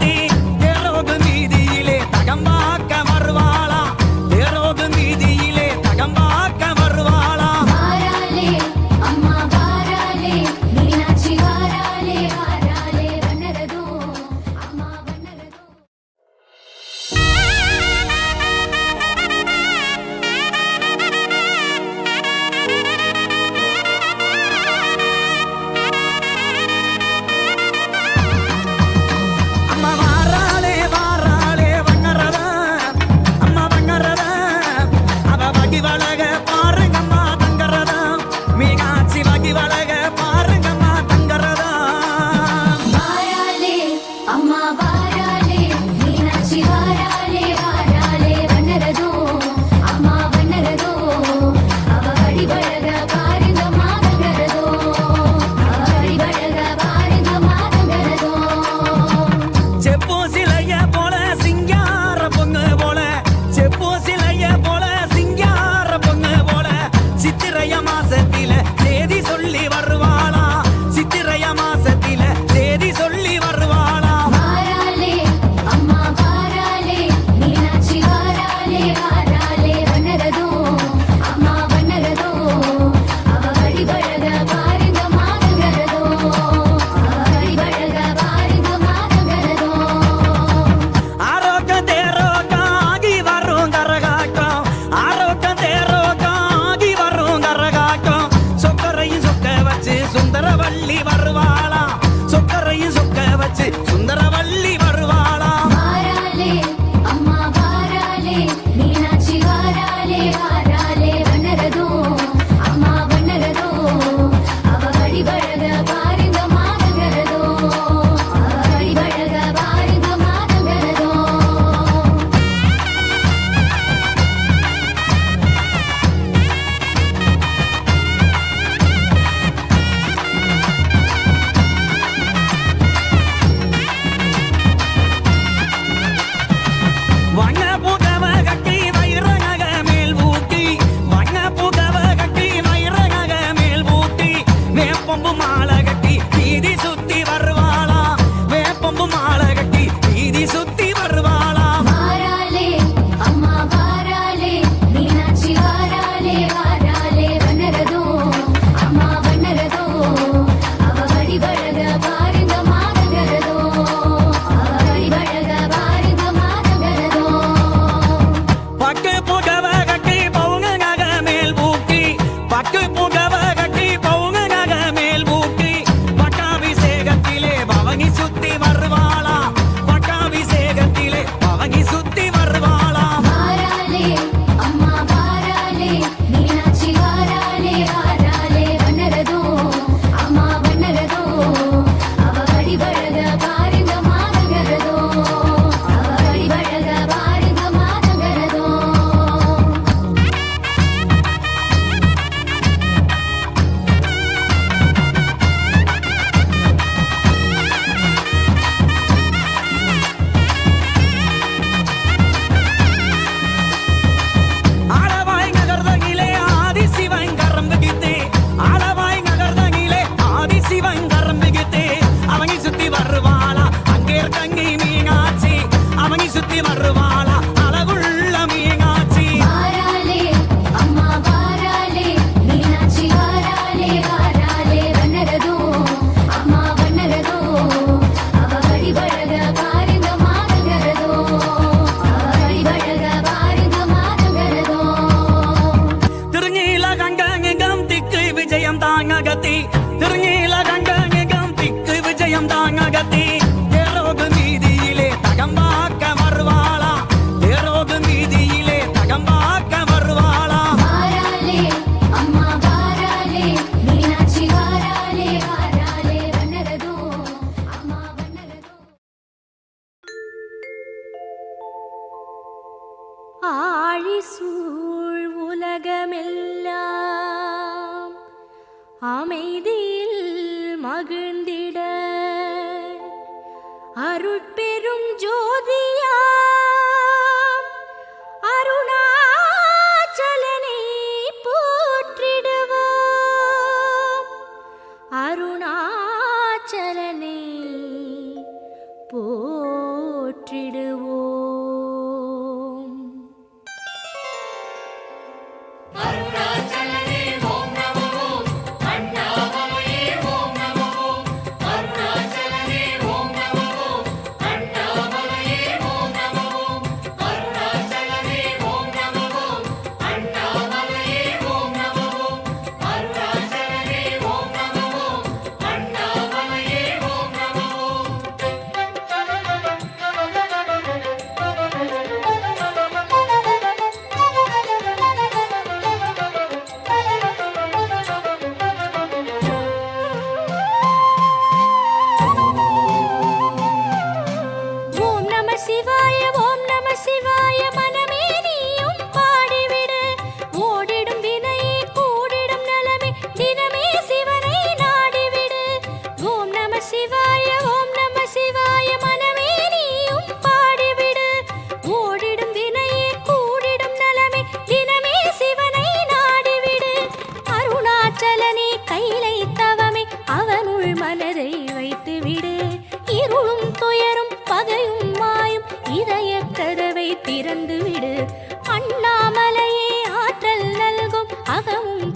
தாங்ககத்தி மாசத்தில தேதி சொல்லி வருவான். 即。ஆழி சூழ் உலகமெல்லாம் அமைதியில் மகிழ்ந்திட அருட் 哎。பகையும் மாயும் இதயக்கதவை திறந்துவிடு. அண்ணாமலையே ஆற்றல் நல்கும் அகமும்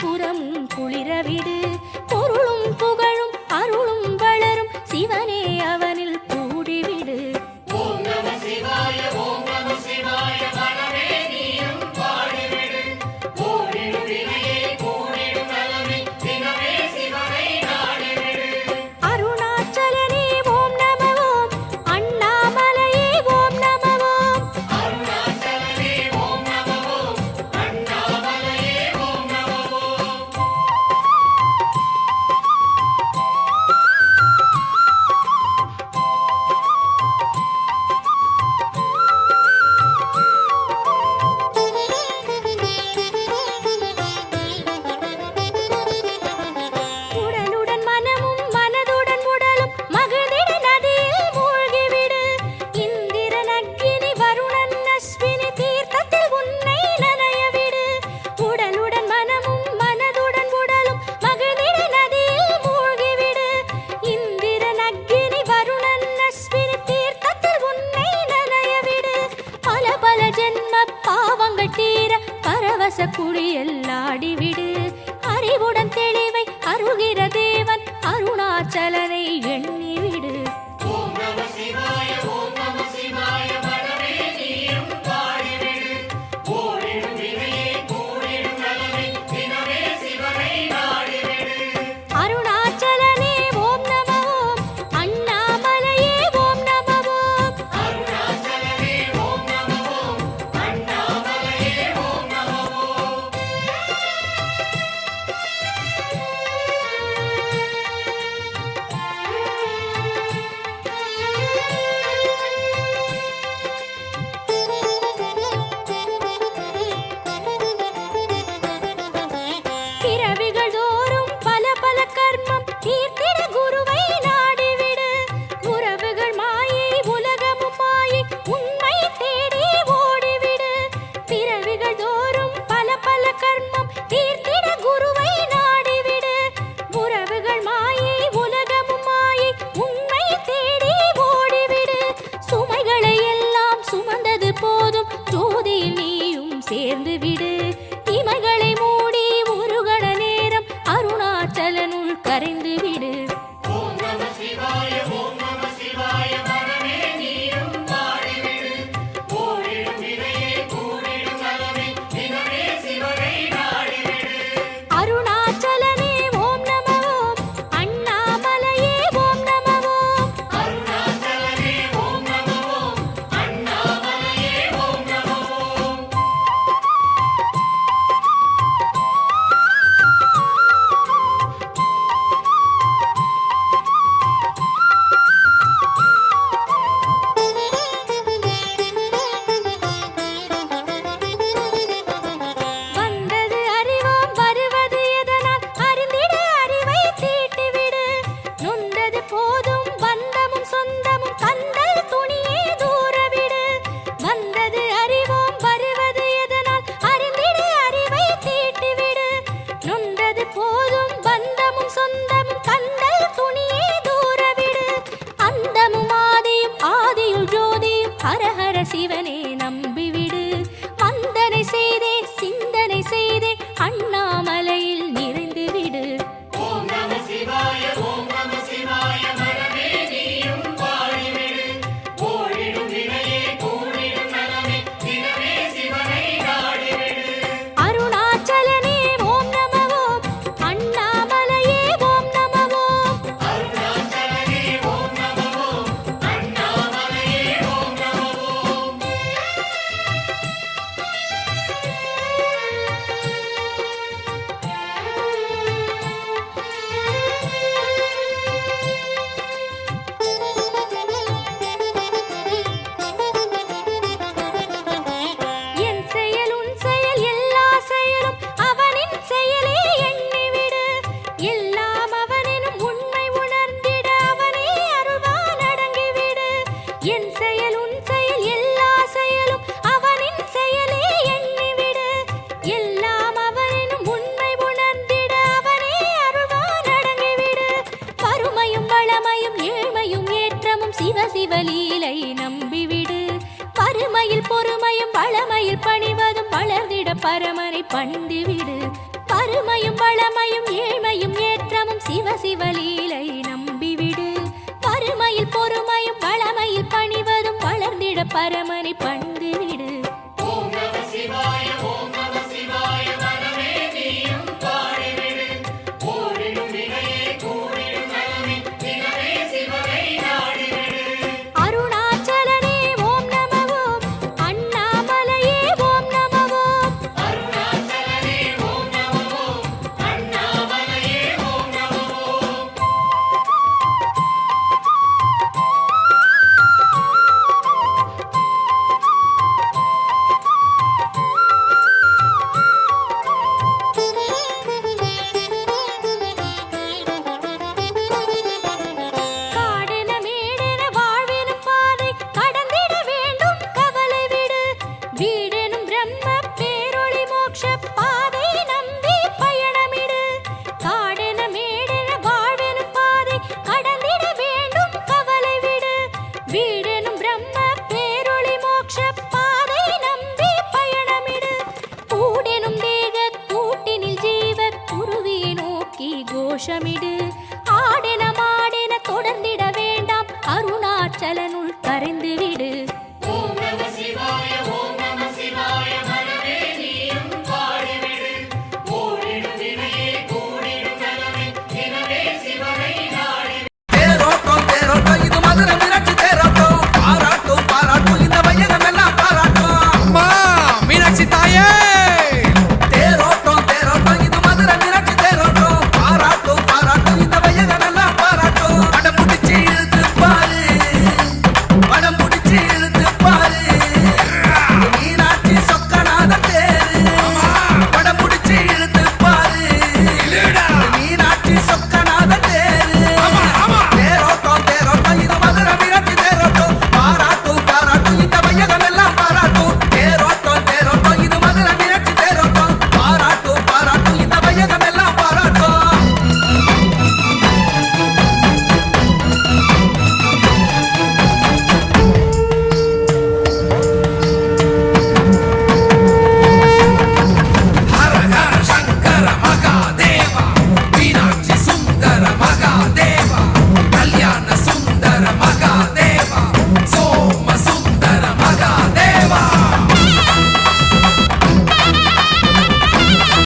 பழமையில் பணிவதும் வளர்ந்திட பரமனை பண்டிவிடு பருமையும் பழமையும் ஏழ்மையும் ஏற்றமும் சிவ சிவலீலை நம்பிவிடு பருமையில் பொறுமையும் வளமையில் பணிவதும் வளர்ந்திட பரமனை பண்